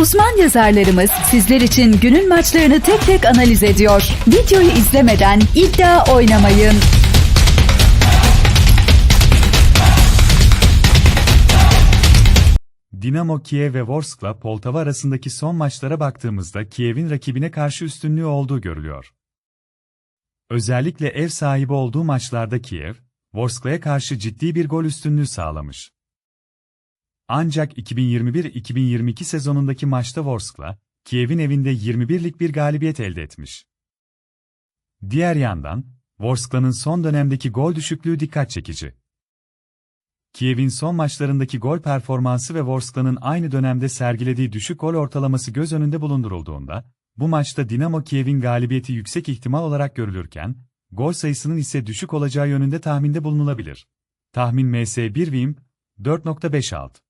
Uzman yazarlarımız sizler için günün maçlarını tek tek analiz ediyor. Videoyu izlemeden iddia oynamayın. Dinamo Kiev ve Vorskla Poltava arasındaki son maçlara baktığımızda Kiev'in rakibine karşı üstünlüğü olduğu görülüyor. Özellikle ev sahibi olduğu maçlarda Kiev, Vorskla'ya karşı ciddi bir gol üstünlüğü sağlamış. Ancak 2021-2022 sezonundaki maçta Vorskla, Kiev'in evinde 21'lik bir galibiyet elde etmiş. Diğer yandan, Vorskla'nın son dönemdeki gol düşüklüğü dikkat çekici. Kiev'in son maçlarındaki gol performansı ve Vorskla'nın aynı dönemde sergilediği düşük gol ortalaması göz önünde bulundurulduğunda, bu maçta Dinamo Kiev'in galibiyeti yüksek ihtimal olarak görülürken, gol sayısının ise düşük olacağı yönünde tahminde bulunulabilir. Tahmin MS1 Vim 4.5 alt.